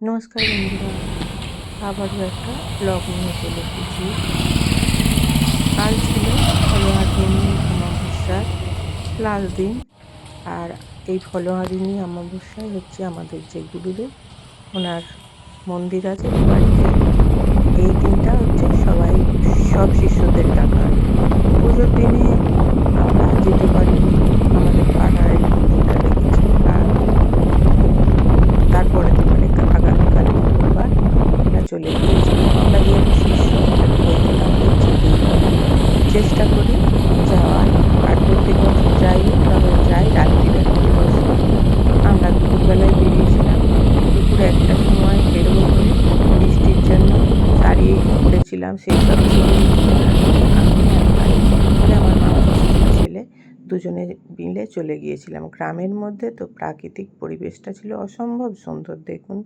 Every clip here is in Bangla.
নমস্কার বন্ধুরা, আবারও একটা ব্লগ নিয়ে চলে এসেছি। কাল ছিল ফলোহারিণী অমাবস্যার লাস্ট দিন, আর এই ফলোহারিণী অমাবস্যায় হচ্ছে আমাদের যে গুরুদেব ওনার মন্দির আছে বাড়িতে। এই দিনটা হচ্ছে সবাই, সব শিষ্যদের টাকা পুজোর দিনে আমরা যেতে পারিনি আমাদের পাড়ায় মন্দিরটা রেখেছি আর তারপরে দিন মানে আগামীকাল মঙ্গলবার আমরা চলে গিয়েছি আমরা যেহেতু শিষ্য আমাদের বলতে হচ্ছে চেষ্টা করি যাওয়ার। আর প্রত্যেক বছর যাই, তবে যাই রাত্রি রাত্রি বসে আমরা দুপুরবেলায় বেরিয়েছিলাম। দুপুরে একটা সময় বেরোবো বলে বৃষ্টির জন্য দাঁড়িয়ে পড়েছিলাম। সেই সব ছেলে দুজনে মিলে চলে গিয়েছিলাম। গ্রামের মধ্যে তো প্রাকৃতিক পরিবেশটা ছিল অসম্ভব সুন্দর। দেখুন,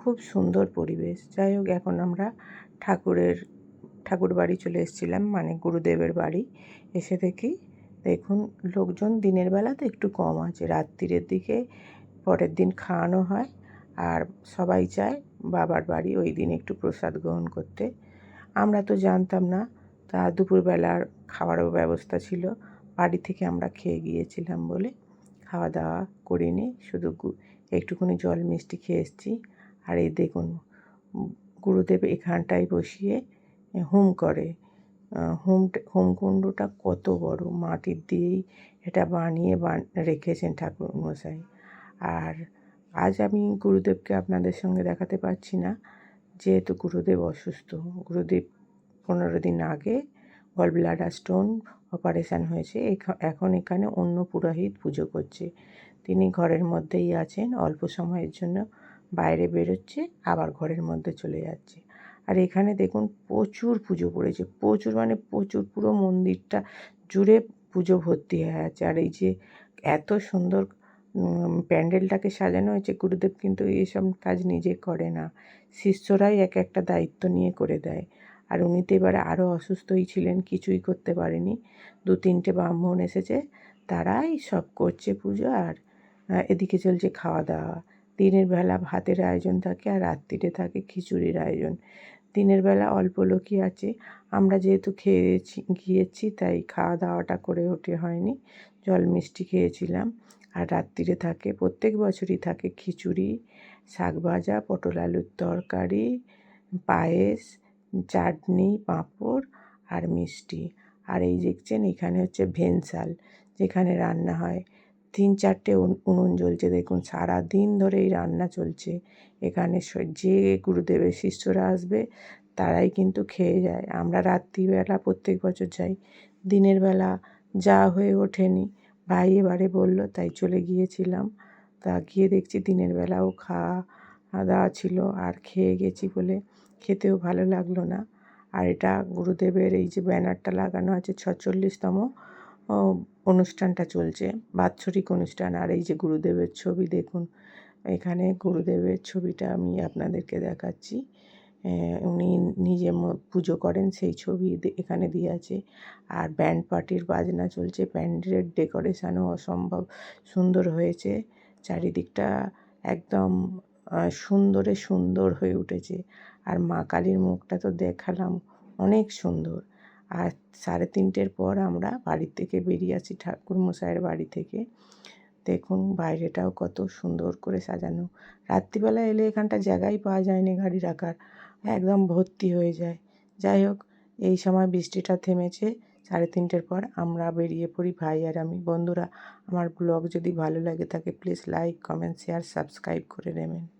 খুব সুন্দর পরিবেশ। যাই হোক, এখন আমরা ঠাকুরের ঠাকুর বাড়ি চলে এসেছিলাম মানে গুরুদেবের বাড়ি। এসে দেখি, দেখুন, লোকজন দিনের বেলা তো একটু কম আছে। রাত্রিরের দিকে পরের দিন খাওয়ানো হয় আর সবাই চায় বাবার বাড়ি ওই দিন একটু প্রসাদ গ্রহণ করতে। আমরা তো জানতাম না, তা দুপুরবেলার খাওয়ারও ব্যবস্থা ছিল। বাড়ি থেকে আমরা খেয়ে গিয়েছিলাম বলে খাওয়া দাওয়া করিনি শুধু একটুখানি জল মিষ্টি খেয়ে এসেছি। আর এই দেখুন, গুরুদেব এখানটায় বসিয়ে হোম করে। হোম হোমকুণ্ডটা কত বড়। মাটির দিয়েই এটা বানিয়ে বান, রেখেছেন ঠাকুর মশাই। আর আজ আমি গুরুদেবকে আপনাদের সঙ্গে দেখাতে পারছি না, যেহেতু গুরুদেব অসুস্থ। গুরুদেব পনেরো দিন আগে গল ব্লাডার স্টোন অপারেশান হয়েছে। এখন এখানে অন্য পুরোহিত পুজো করছে। তিনি ঘরের মধ্যেই আছেন, অল্প সময়ের জন্য বাইরে বেরোচ্ছে, আবার ঘরের মধ্যে চলে যাচ্ছে। আর এখানে দেখুন প্রচুর পুজো পড়েছে। প্রচুর মানে প্রচুর, পুরো মন্দিরটা জুড়ে পুজো ভর্তি হয়ে আছে। আর এই যে এত সুন্দর প্যান্ডেলটাকে সাজানো হয়েছে, গুরুদেব কিন্তু এইসব কাজ নিজে করে না। শিষ্যরাই এক একটা দায়িত্ব নিয়ে করে দেয়। আর উনি তো এবারে আরও অসুস্থই ছিলেন, কিছুই করতে পারেনি। দু তিনটে ব্রাহ্মণ এসেছে, তারাই সব করছে পুজো আর এদিকে চলছে খাওয়া দাওয়া। দিনের বেলা ভাতের আয়োজন থাকে আর রাত্রিরে থাকে খিচুড়ির আয়োজন। দিনের বেলা অল্প লোকই আছে। আমরা যেহেতু খেয়েছি, গিয়েছি, তাই খাওয়া দাওয়াটা করে ওঠে হয়নি। জল মিষ্টি খেয়েছিলাম। আর রাত্রিরে থাকে, প্রত্যেক বছরই থাকে খিচুড়ি, শাক ভাজা, পটল আলুর তরকারি, পায়েস, চাটনি, পাঁপড় আর মিষ্টি। আর এই দেখছেন এখানে হচ্ছে ভেনসাল, যেখানে রান্না হয় তিন চারটে উনুন জ্বলছে। দেখুন সারা দিন ধরে এই রান্না চলছে। এখানে যে গুরুদেবের শিষ্যরা আসবে, তারাই কিন্তু খেয়ে যায়। আমরা রাত্রিবেলা প্রত্যেক বছর যাই। দিনের বেলা যা হয়ে ওঠেনি, ভাই এবারে বলল, তাই চলে গিয়েছিলাম। তা গিয়ে দেখছি দিনের বেলাও খাওয়া দাওয়া ছিল, আর খেয়ে গেছি বলে খেতেও ভালো লাগল না। আর এটা গুরুদেবের এই যে ব্যানারটা লাগানো আছে, ছচল্লিশতম অনুষ্ঠানটা চলছে, বাৎসরিক অনুষ্ঠান। আর এই যে গুরুদেবের ছবি দেখুন, এখানে গুরুদেবের ছবিটা আমি আপনাদেরকে দেখাচ্ছি। উনি নিজে পুজো করেন, সেই ছবি এখানে দিয়ে আছে। আর ব্যান্ড পার্টির বাজনা চলছে, প্যান্ডেলের ডেকোরেশনও অসম্ভব সুন্দর হয়েছে। চারিদিকটা একদম সুন্দরে সুন্দর হয়ে উঠেছে। আর মা কালীর মুখটা তো দেখালাম, অনেক সুন্দর। আর সাড়ে তিনটের পর আমরা বাড়ির থেকে বেরিয়ে আসি ঠাকুরমশাইয়ের বাড়ি থেকে। দেখুন বাইরেটাও কত সুন্দর করে সাজানো। রাত্রিবেলা এলে এখানটা জায়গাই পাওয়া যায়নি গাড়ি রাখার, একদম ভর্তি হয়ে যায়। যাই হোক, এই সময় বৃষ্টিটা থেমেছে, সাড়ে তিনটের পর আমরা বেরিয়ে পড়ি। ভাই আর আমি, বন্ধুরা, আমার ব্লগ যদি ভালো লাগে থাকে please like comment share subscribe করে নেবেন।